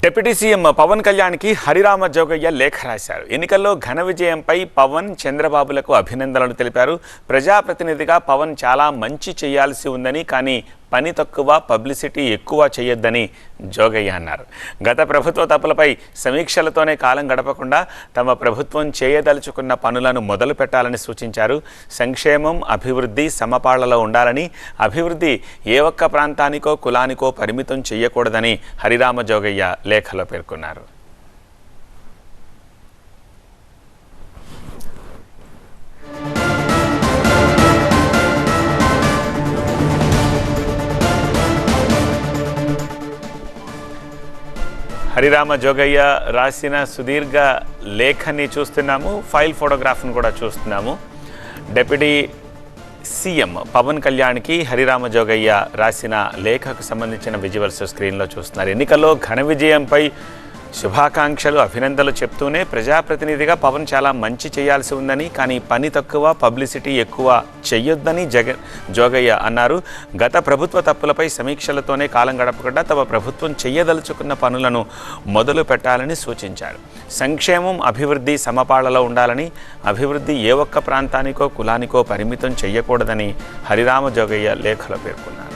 Deputy CM Pawan కళ్యాణ్కి హరిరామ జోగయ్య లేఖ రాశారు. ఎన్నికల్లో ఘన విజయంపై పవన్ చంద్రబాబులకు అభినందనలు తెలిపారు. ప్రజాప్రతినిధిగా పవన్ చాలా మంచి చేయాల్సి ఉందని కానీ పని తక్కువ పబ్లిసిటీ ఎక్కువ చేయొద్దని జోగయ్య అన్నారు. గత ప్రభుత్వ తప్పులపై సమీక్షలతోనే కాలం గడపకుండా తమ ప్రభుత్వం చేయదలుచుకున్న పనులను మొదలు పెట్టాలని సూచించారు. సంక్షేమం అభివృద్ధి సమపాళ్ళలో ఉండాలని అభివృద్ధి ఏ ఒక్క ప్రాంతానికో కులానికో పరిమితం చేయకూడదని హరిరామ జోగయ్య లేఖలో పేర్కొన్నారు. హరిరామ జోగయ్య రాసిన సుదీర్ఘ లేఖని చూస్తున్నాము ఫైల్ ఫోటోగ్రాఫ్ను కూడా చూస్తున్నాము. డెప్యూటీ సీఎం పవన్ కళ్యాణ్కి హరిరామ జోగయ్య రాసిన లేఖకు సంబంధించిన విజువల్స్ స్క్రీన్లో చూస్తున్నారు. ఎన్నికల్లో ఘన విజయంపై శుభాకాంక్షలు అభినందనలు చెప్తూనే ప్రజాప్రతినిధిగా పవన్ చాలా మంచి చేయాల్సి ఉందని కానీ పని తక్కువ పబ్లిసిటీ ఎక్కువ చెయ్యొద్దని జగన్ జోగయ్య అన్నారు. గత ప్రభుత్వ తప్పులపై సమీక్షలతోనే కాలం గడపకుండా తమ ప్రభుత్వం చెయ్యదలుచుకున్న పనులను మొదలు పెట్టాలని సూచించారు. సంక్షేమం అభివృద్ధి సమపాళలో ఉండాలని అభివృద్ధి ఏ ఒక్క ప్రాంతానికో కులానికో పరిమితం చేయకూడదని హరిరామ జోగయ్య లేఖలో పేర్కొన్నారు.